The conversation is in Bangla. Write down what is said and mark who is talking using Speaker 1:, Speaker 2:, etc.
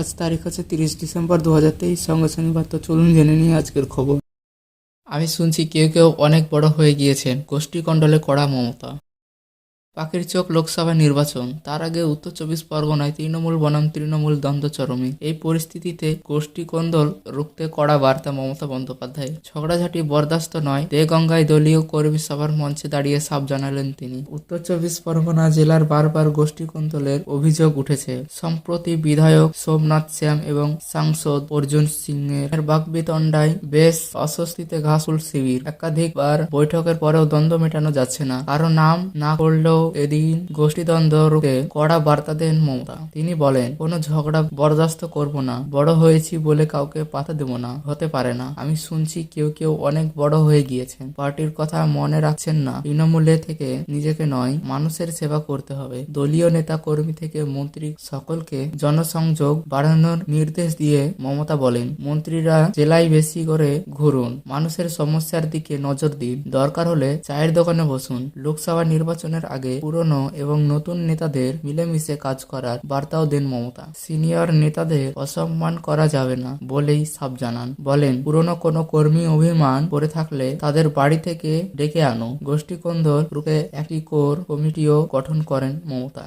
Speaker 1: আজ তারিখ আছে তিরিশ ডিসেম্বর দু হাজার তেইশ, সঙ্গে সঙ্গে তো চলুন জেনে নিই আজকের খবর। আমি শুনছি কেউ কেউ অনেক বড় হয়ে গিয়েছেন গোষ্ঠী কণ্ডলে কড়া মমতা। পাখির চোখ লোকসভা নির্বাচন, তার আগে উত্তর চব্বিশ পরগনায় তৃণমূল বনাম, তৃণমূল দ্বন্দ্ব চরমে। এই পরিস্থিতিতে গোষ্ঠী কোন্দল রুখতে কড়া বার্তা মমতা বন্দ্যোপাধ্যায় ঝগড়াঝাটি বরদাস্ত নয়, দেগঙ্গায় দলীয় কর্মী সভার মঞ্চে দাঁড়িয়ে সাফ জানালেন তিনি। উত্তর চব্বিশ পরগনা জেলার বারবার গোষ্ঠী কোন্দলের অভিযোগ উঠেছে। সম্প্রতি বিধায়ক সোমনাথ শ্যাম এবং সাংসদ অর্জুন সিংয়ের বাকবিতণ্ডায় বেশ অস্বস্তিতে ঘাসুল শিবির। একাধিকবার বৈঠকের পরেও দ্বন্দ্ব মেটানো যাচ্ছে না। কারও নাম না করলেও এদিন গোষ্ঠীদ্বন্দ্ব রুখে কড়া বার্তা দেন মমতা। তিনি বলেন, কোনো ঝগড়া বরদাস্ত করব না, বড় হয়েছি বলে কাউকে পাতা দেব না, হতে পারে না। আমি শুনছি কেউ কেউ অনেক বড় হয়ে গিয়েছেন। পার্টির কথা মনে রাখছেন না। তৃণমূলে থেকে নিজেকে নয়, মানুষের সেবা করতে হবে। দলীয় নেতা কর্মী থেকে মন্ত্রী সকলকে জনসংযোগ বাড়ানোর নির্দেশ দিয়ে মমতা বলেন, মন্ত্রীরা জেলায় বেশি করে ঘুরুন। মানুষের সমস্যার দিকে নজর দিন। দরকার হলে চায়ের দোকানে বসুন। লোকসভা নির্বাচনের আগে পুরনো এবং নতুন নেতাদের মিলেমিশে কাজ করার বার্তাও দেন মমতা। সিনিয়র নেতাদের অসম্মান করা যাবে না বলেই সাব জানান। বলেন, পুরনো কোনো কর্মী অভিমান করে থাকলে তাদের বাড়ি থেকে ডেকে আনো। গোষ্ঠীকন্দর রূপে একটি কোর কমিটিও গঠন করেন মমতা।